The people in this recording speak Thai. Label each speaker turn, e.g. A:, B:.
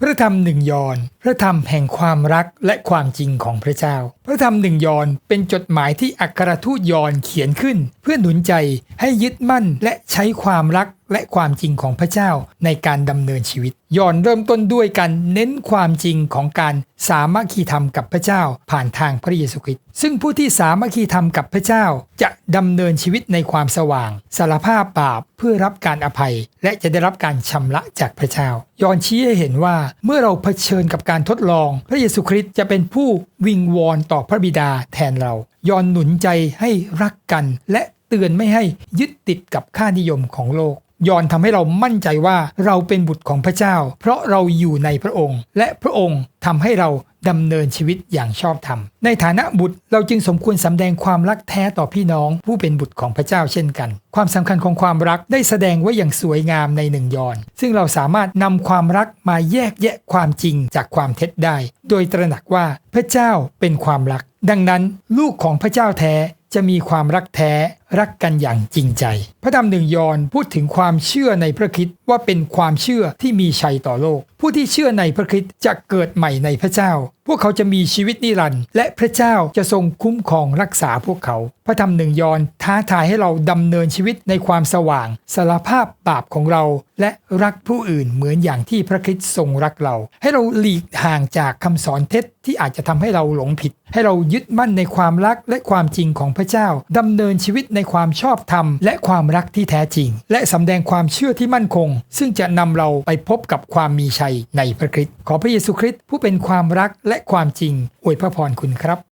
A: พระธรรมหนึ่งยอนพระธรรมแห่งความรักและความจริงของพระเจ้าพระธรรมหนึ่งยอนเป็นจดหมายที่อัครทูตยอนเขียนขึ้น เพื่อหนุนใจให้ยึดมั่นและใช้ความรักและความจริงของพระเจ้าในการดำเนินชีวิต ยอนเริ่มต้นด้วยการเน้นความจริงของการสามัคคีธรรมกับพระเจ้าผ่านทางพระเยซูคริสต์ซึ่งผู้ที่สามัคคีธรรมกับพระเจ้าจะดำเนินชีวิตในความสว่าง สารภาพบาปเพื่อรับการอภัย และจะได้รับการชำระจากพระเจ้า ยอนชี้ให้เห็นว่าเมื่อเราเผชิญกับการทดลอง พระเยซูคริสต์จะเป็นผู้วิงวอนต่อพระบิดาแทนเรา ยอนหนุนใจให้รักกัน และเตือนไม่ให้ยึดติดกับค่านิยมของโลก ยอนทำให้เรามั่นใจว่าเราเป็นบุตรของพระเจ้า เพราะเราอยู่ในพระองค์ และพระองค์ทำให้เราดำเนินชีวิตอย่างชอบธรรม ในฐานะบุตรเราจึงสมควรสำแดงความรักแท้ต่อพี่น้อง ผู้เป็นบุตรของพระเจ้าเช่นกัน ความสำคัญของความรักได้แสดงไว้อย่างสวยงามในหนึ่งยอน ซึ่งเราสามารถนำความรักมาแยกแยะความจริงจากความเท็จได้ โดยตระหนักว่าพระเจ้าเป็นความรัก ดังนั้นลูกของพระเจ้าแท้จะมีความรักแท้รักกันอย่างจริงใจ พระธรรมหนึ่งยอนพูดถึงความเชื่อในพระคริสต์ว่าเป็นความเชื่อที่มีชัยต่อโลก ผู้ที่เชื่อในพระคริสต์จะเกิดใหม่ในพระเจ้า พวกเขาจะมีชีวิตนิรันดร์และพระเจ้าจะทรงคุ้มครองรักษาพวกเขา พระธรรมหนึ่งยอนท้าทายให้เราดำเนินชีวิตในความสว่างสารภาพบาปของเรา และรักผู้อื่นเหมือนอย่างที่พระคริสต์ทรงรักเรา ให้เราหลีกห่างจากคำสอนเท็จที่อาจจะทำให้เราหลงผิด ให้เรายึดมั่นในความรักและความจริงของพระเจ้าดำเนินชีวิตในความชอบธรรม และความรักที่แท้จริง และสำแดงความเชื่อที่มั่นคง ซึ่งจะนำเราไปพบกับความมีชัยในพระคริสต์ขอพระเยซูคริสต์ผู้เป็นความรักและความจริงอวยพระพรคุณครับ